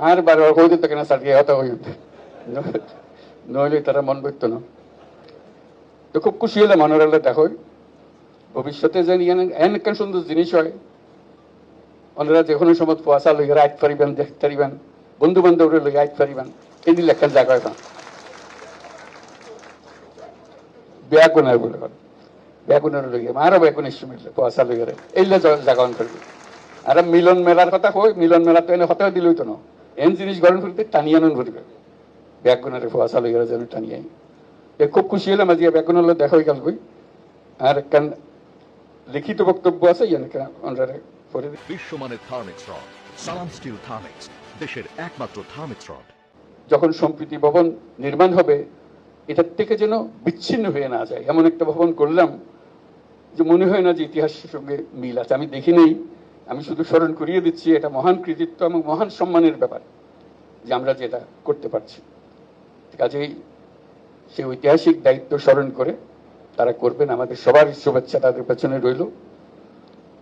আর বার ಹೋದಿತ್ತ ಕೆನ ಸಟ್ಗೆ ಯಾವತ್ತ ಹೋಗಿದ್ದೆ নইলে তারা মন ব্যক্ত না তো খুব খুশি হলে মনোরেলা দেখো ভবিষ্যতে যে এন একখান সুন্দর জিনিস হয় ওনারা যে কোনো সময় কুয়াশা লইয়া আইত পারিবেন দেখতে পারিবেন বন্ধু বান্ধবরে লইয়া আইত পারিবেন এই দিলে একখান জায়গা হয় না ব্যাগুনের বলে ব্যাগুনের লইয়া আরো ব্যাগুন ইস্যু মিললে কুয়াশা লইয়া এইলে জায়গা করবে আর মিলন মেলার কথা কই? মিলন মেলা তো এনে হতেও দিলই তো না। এন জিনিস গরম করতে টানিয়ে আনুন করবে ব্যাগুনের কুয়াশা লইয়া যেন টানিয়ে। আই এ খুব খুশি হলাম আজকে ব্যাগুনের লোক দেখা হয়ে গেল আর একখান লিখিত বক্তব্য আছে ইয়ান ওনারা করে দিই। বিশ্বমানের Thermex rod Salam Steel Thermex দেশের একমাত্র থার্মিক্স রড। যখন সম্প্রীতি ভবন নির্মাণ হবে এটার থেকে যেন বিচ্ছিন্ন হয়ে না যায়। এমন একটা ভবন করলাম যে মনে হয় না যে ইতিহাসের সঙ্গে মিল আছে। আমি দেখি নেই আমি শুধু স্মরণ করিয়ে দিচ্ছি, এটা মহান কৃতিত্ব এবং মহান সম্মানের ব্যাপার যে আমরা যেটা করতে পারছি। কাজেই সেই ঐতিহাসিক দায়িত্ব স্মরণ করে তারা করবেন। আমাদের সবার শুভেচ্ছা তাদের পেছনে রইল।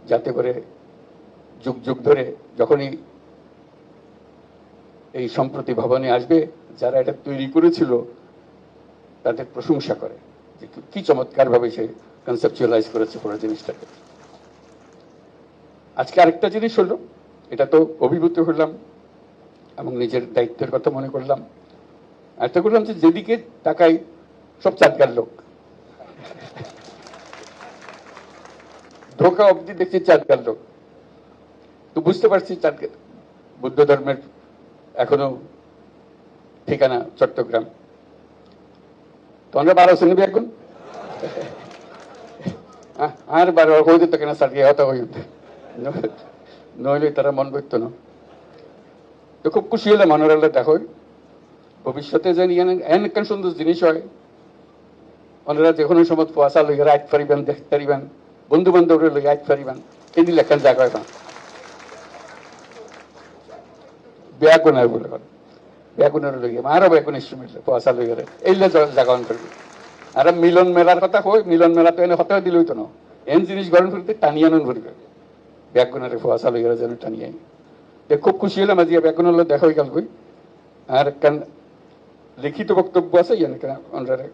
যাতে করে যুগ যুগ ধরে যখনই এই সম্প্রতি ভবনে আসবে, যারা এটা তৈরি করেছিল, তাদের প্রশংসা করে যে কি- কি চমৎকার ভাবে সে কনসেপচুয়ালাইজ করেছে পুরো জিনিসটাকে। আজকে আরেকটা জিনিস হলো, এটা তো অভিভূত হলাম এবং নিজের দায়িত্বের কথা মনে করলাম। একটা করলাম যে যেদিকে তাকাই সব চাঁদগার লোক। ধোকা অবধি দেখছি চাঁদগার লোক। তো বুঝতে পারছি চাঁদগার বুদ্ধ ধর্মের এখনও ঠিকানা চট্টগ্রাম। তো আমরা বারো শুনবি এখন আর বারো হয়ে হইতে কেন সারিয়ে হতা হইতে নইলে তারা মন ব্যক্ত না। তো খুব খুশি হলে মনোরেলা দেখো ভবিষ্যতে যে এন একখান সুন্দর জিনিস হয়। ওনারা যে কোনো সময় কুয়াশা লইয়া আইত পারিবেন দেখতে পারিবেন বন্ধু বান্ধবরে লইয়া আইত পারিবেন দিলে একখান জায়গা হয় না। ব্যাগুনের বলে ব্যাগুনের লইয়া আরও ইস্যু মিললে কুয়াশা লইয়া এইলে জায়গা করবে আর মিলন মেলার কথা কই? মিলন মেলা তো এনে হতেও দিলই তো না। এন জিনিস গরম করতে টানিয়ে আনুন করবে। যেন টানিয়ে আই এ খুব খুশি হলাম আজ ব্যাগুনের লোক দেখা হয়ে গেল আর কেন লিখিত বক্তব্য আছে ইয়ান? ওনারা